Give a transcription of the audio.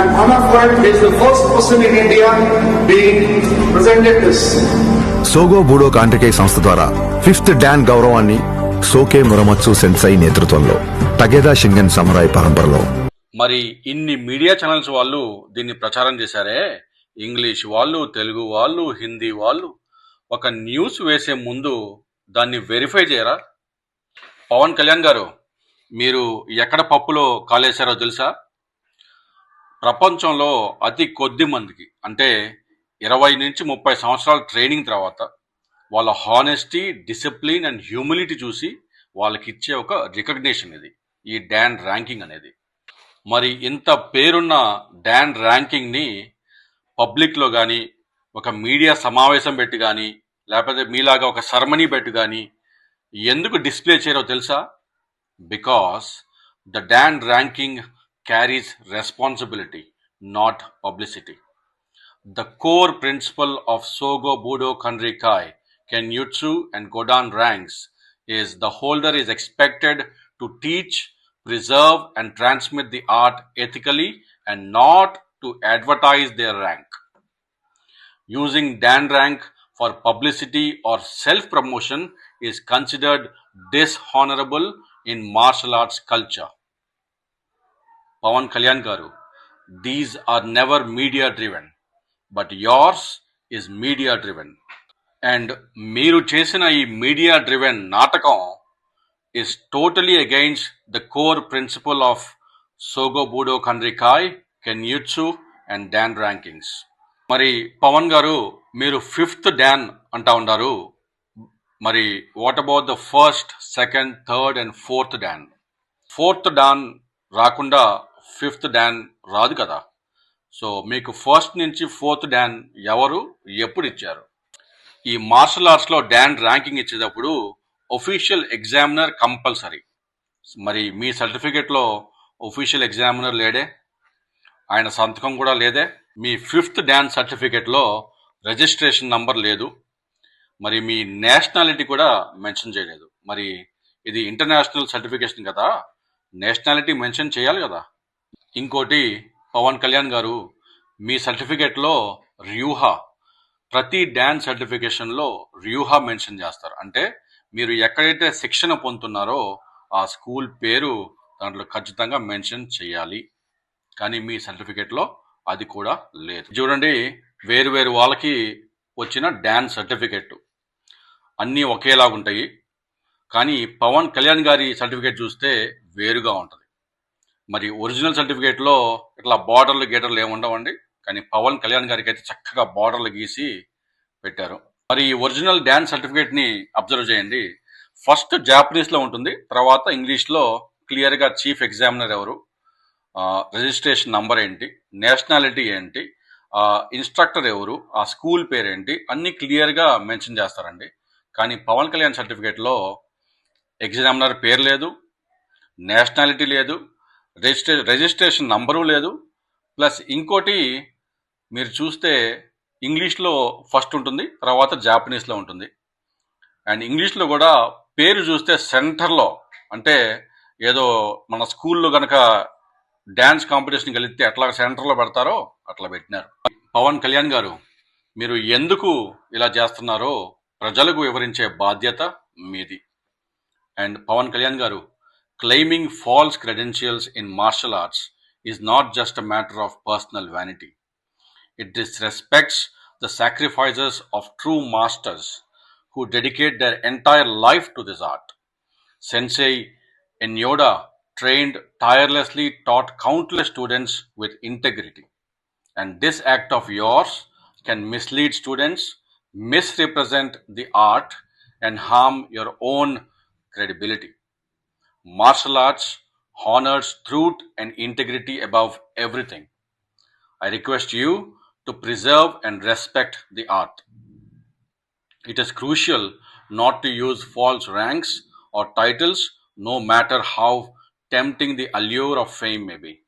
and Anafat is the first person in India being presented this. సోగో బూడో కాంట్రికే సంస్థ ద్వారా fifth don గౌరవాన్ని సోకే Muramatsu sensei నేతృత్వంలో టగేదా షింగన్ సమురాయ్ పరంపరలో. మరి ఇన్ని మీడియా ఛానల్స్ వాళ్ళు దీన్ని ప్రచారం చేశారే? ఇంగ్లీష్ వాళ్ళు తెలుగు వాళ్ళు హిందీ వాళ్ళు ఒక న్యూస్ వేసే ముందు దాన్ని వెరిఫై చేయరా? పవన్ కళ్యాణ్ గారు మీరు ఎక్కడ పప్పులో కాలేశారో తెలుసా? ప్రపంచంలో అతి కొద్ది మందికి అంటే ఇరవై నుంచి ముప్పై సంవత్సరాల ట్రైనింగ్ తర్వాత వాళ్ళ హానెస్టీ డిసిప్లిన్ అండ్ హ్యూమిలిటీ చూసి వాళ్ళకి ఇచ్చే ఒక రికగ్నేషన్ ఇది ఈ డాన్ ర్యాంకింగ్ అనేది. మరి ఇంత పేరున్న డాన్ ర్యాంకింగ్ని పబ్లిక్లో కానీ ఒక మీడియా సమావేశం పెట్టి కానీ లేకపోతే మీలాగా ఒక సర్మనీ పెట్టి కానీ ఎందుకు డిస్ప్లే చేయరో తెలుసా? Because the dan ranking carries responsibility, not publicity. The core principle of Sogo Budo Kanrikai, Kenyutsu and Godan ranks is the holder is expected to teach, preserve and transmit the art ethically and not to advertise their rank. Using Dan rank for publicity or self-promotion is considered dishonorable in martial arts culture. Pawan Kalyan గారు these are never media driven but yours is media driven and మీరు చేసిన ఈ media driven నాటకం is totally against the core principle of సోగో బూడో కండ్రికాయ్ కెన్యుట్సు and dan rankings మరి పవన్ గారు మీరు ఫిఫ్త్ డాన్ అంటా ఉన్నారు మరి what about the first second third and fourth dan fourth dan రాకుండా ఫిఫ్త్ డ్యాన్ రాదు కదా. సో మీకు ఫస్ట్ నుంచి ఫోర్త్ డ్యాన్ ఎవరు? ఎప్పుడు ఇచ్చారు? ఈ మార్షల్ ఆర్ట్స్లో డ్యాన్ ర్యాంకింగ్ ఇచ్చేటప్పుడు ఒఫీషియల్ ఎగ్జామినర్ కంపల్సరీ. మరి మీ సర్టిఫికేట్లో ఒఫీషియల్ ఎగ్జామినర్ లేడే? ఆయన సంతకం కూడా లేదే? మీ ఫిఫ్త్ డ్యాన్ సర్టిఫికేట్లో రిజిస్ట్రేషన్ నంబర్ లేదు. మరి మీ నేషనాలిటీ కూడా మెన్షన్ చేయలేదు. మరి ఇది ఇంటర్నేషనల్ సర్టిఫికేషన్ కదా. నేషనాలిటీ మెన్షన్ చేయాలి కదా. ఇంకోటి పవన్ కళ్యాణ్ గారు మీ సర్టిఫికేట్లో ర్యూహ ప్రతి డ్యాన్స్ సర్టిఫికేషన్లో ర్యూహ మెన్షన్ చేస్తారు. అంటే మీరు ఎక్కడైతే శిక్షణ పొందుతున్నారో ఆ స్కూల్ పేరు దాంట్లో ఖచ్చితంగా మెన్షన్ చేయాలి. కానీ మీ సర్టిఫికేట్లో అది కూడా లేదు. చూడండి వేరు వేరు వాళ్ళకి వచ్చిన డ్యాన్స్ సర్టిఫికెట్ అన్నీ ఒకేలాగా ఉంటాయి కానీ పవన్ కళ్యాణ్ గారి సర్టిఫికేట్ చూస్తే వేరుగా ఉంటుంది. మరి ఒరిజినల్ సర్టిఫికేట్లో ఇట్లా బార్డర్లు గీటర్లు ఏమి ఉండవండి. కానీ పవన్ కళ్యాణ్ గారికి అయితే చక్కగా బార్డర్లు గీసి పెట్టారు. మరి ఈ ఒరిజినల్ డ్యాన్స్ సర్టిఫికేట్ని అబ్జర్వ్ చేయండి. ఫస్ట్ జాపనీస్లో ఉంటుంది. తర్వాత ఇంగ్లీష్లో క్లియర్గా చీఫ్ ఎగ్జామినర్ ఎవరు? రిజిస్ట్రేషన్ నంబర్ ఏంటి? నేషనాలిటీ ఏంటి? ఇన్స్ట్రక్టర్ ఎవరు? ఆ స్కూల్ పేరేంటి? అన్నీ క్లియర్గా మెన్షన్ చేస్తారండి. కానీ పవన్ కళ్యాణ్ సర్టిఫికేట్లో ఎగ్జామినర్ పేరు లేదు నేషనాలిటీ లేదు రిజిస్ట్రే రిజిస్ట్రేషన్ నంబరు లేదు. ప్లస్ ఇంకోటి మీరు చూస్తే ఇంగ్లీష్లో ఫస్ట్ ఉంటుంది తర్వాత జాపనీస్లో ఉంటుంది. అండ్ ఇంగ్లీష్లో కూడా పేరు చూస్తే సెంటర్లో అంటే ఏదో మన స్కూల్లో కనుక డ్యాన్స్ కాంపిటీషన్కి వెళితే ఎట్లా సెంటర్లో పెడతారో అట్లా పెట్టినారు. పవన్ కళ్యాణ్ గారు మీరు ఎందుకు ఇలా చేస్తున్నారో ప్రజలకు వివరించే బాధ్యత మీది. అండ్ పవన్ కళ్యాణ్ గారు claiming false credentials in martial arts is not just a matter of personal vanity. It disrespects the sacrifices of true masters who dedicate their entire life to this art. Sensei Enyoda trained tirelessly, taught countless students with integrity. And this act of yours can mislead students, misrepresent the art, and harm your own credibility. Martial arts honors truth and integrity above everything. I request you to preserve and respect the art. It is crucial not to use false ranks or titles, no matter how tempting the allure of fame may be.